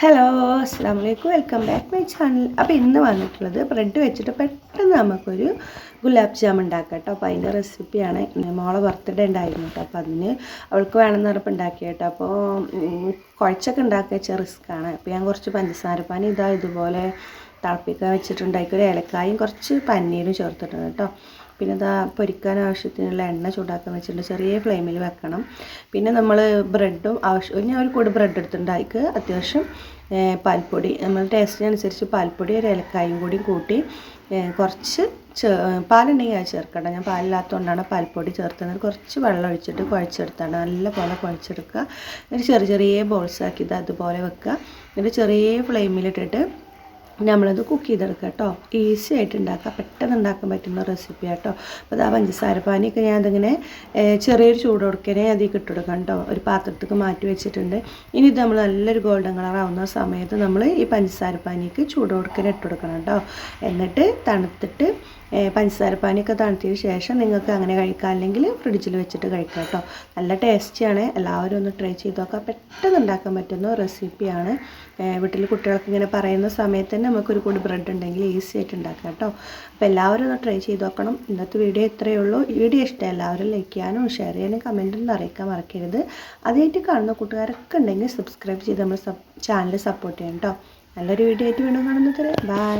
Hello അസ്സാം വലൈക്കും welcome back my channel അപ്പോൾ ഇന്ന് വന്നിട്ടുള്ളത് ബ്രെഡ് വെച്ചിട്ട് പെട്ടെന്ന് നമുക്കൊരു ഗുലാബ് ജാം ഉണ്ടാക്കാം കേട്ടോ. അപ്പോൾ അതിന്റെ റെസിപ്പിയാണ് മോളെ ബർത്ത്ഡേ ഉണ്ടായിരുന്നു കേട്ടോ. അപ്പോൾ അതിന് അവൾക്ക് വേണമെന്ന് പറഞ്ഞപ്പോൾ ഉണ്ടാക്കിയ കേട്ടോ. അപ്പോൾ കുഴച്ചൊക്കെ ഉണ്ടാക്കുക വെച്ചാൽ റിസ്ക്കാണ് അപ്പോൾ ഞാൻ കുറച്ച് പഞ്ചസാര പാനി ഇതാ ഇതുപോലെ തിളപ്പിക്കാൻ വെച്ചിട്ടുണ്ടാക്കി ഒരു ഏലക്കായും കുറച്ച് പന്നീരും ചേർത്തിട്ടുണ്ട് കേട്ടോ. പിന്നെ ഇതാ പൊരിക്കാൻ ആവശ്യത്തിനുള്ള എണ്ണ ചൂടാക്കാൻ വെച്ചിട്ടുണ്ട്. ചെറിയ ഫ്ലെയിമിൽ വെക്കണം. പിന്നെ നമ്മൾ ബ്രെഡും ആവശ്യം ഞാൻ ഒരു കൂടി ബ്രെഡ് എടുത്തിട്ടുണ്ട്. അതിക്ക് അത്യാവശ്യം പാൽപ്പൊടി. നമ്മൾ ടേസ്റ്റിനനുസരിച്ച് പാൽപ്പൊടി ഒരു ഏലക്കായും കൂടി കൂട്ടി കുറച്ച് പാലുണ്ടെങ്കിൽ അത് ചേർക്കണ്ട. ഞാൻ പാലില്ലാത്തതുകൊണ്ടാണ് പാൽപ്പൊടി ചേർത്തത്. കുറച്ച് വെള്ളം ഒഴിച്ചിട്ട് കുഴച്ചെടുത്താണ്. നല്ല പോലെ കുഴച്ചെടുക്കുക. ഒരു ചെറിയ ചെറിയ ബോൾസ് ഇത് അതുപോലെ വെക്കുക. എന്നിട്ട് ചെറിയ ഫ്ലെയിമിലിട്ടിട്ട് നമ്മളത് കുക്ക് ചെയ്തെടുക്കുക കേട്ടോ. ഈസി ആയിട്ട് ഉണ്ടാക്കാം പെട്ടെന്ന് ഉണ്ടാക്കാൻ പറ്റുന്ന റെസിപ്പി കേട്ടോ. അപ്പോൾ അതാ പഞ്ചസാര പാനിയൊക്കെ ഞാൻ അതിങ്ങനെ ചെറിയൊരു ചൂട് കൊടുക്കണേ അതിൽ കിട്ടുകൊടുക്കാം കേട്ടോ. ഒരു പാത്രത്തേക്ക് മാറ്റി വെച്ചിട്ടുണ്ട്. ഇനി ഇത് നമ്മൾ നല്ലൊരു ഗോൾഡൻ കളർ ആവുന്ന സമയത്ത് നമ്മൾ ഈ പഞ്ചസാര പാനിക്ക് ചൂട് കൊടുക്കണ ഇട്ട് കൊടുക്കണം കേട്ടോ. എന്നിട്ട് തണുത്തിട്ട് പഞ്ചസാര പാനിയൊക്കെ തണുത്തതിന് ശേഷം നിങ്ങൾക്ക് അങ്ങനെ കഴിക്കാം. അല്ലെങ്കിൽ ഫ്രിഡ്ജിൽ വെച്ചിട്ട് കഴിക്കാം കേട്ടോ. നല്ല ടേസ്റ്റിയാണ് എല്ലാവരും ഒന്ന് ട്രൈ ചെയ്ത് നോക്കാം പെട്ടെന്ന് ഉണ്ടാക്കാൻ പറ്റുന്ന റെസിപ്പിയാണ് വീട്ടിൽ കുട്ടികൾക്ക് ഇങ്ങനെ പറയുന്ന സമയത്ത് തന്നെ നമുക്കൊരു കൂടി ബ്രെഡ് ഉണ്ടെങ്കിൽ ഈസി ആയിട്ട് ഉണ്ടാക്കാം കേട്ടോ. അപ്പോൾ എല്ലാവരും ഒന്ന് ട്രൈ ചെയ്ത് നോക്കണം. ഇന്നത്തെ വീഡിയോ ഇത്രയേ ഉള്ളൂ. വീഡിയോ ഇഷ്ടം എല്ലാവരും ലൈക്ക് ചെയ്യാനും ഷെയർ ചെയ്യാനും കമന്റൊന്നും അറിയിക്കാൻ മറക്കരുത്. അതായിട്ട് കാണുന്ന കൂട്ടുകാരൊക്കെ ഉണ്ടെങ്കിൽ സബ്സ്ക്രൈബ് ചെയ്ത് നമ്മൾ ചാനൽ സപ്പോർട്ട് ചെയ്യണം കേട്ടോ. നല്ലൊരു വീഡിയോ ആയിട്ട് വീണ്ടും കാണുന്നത് ബൈ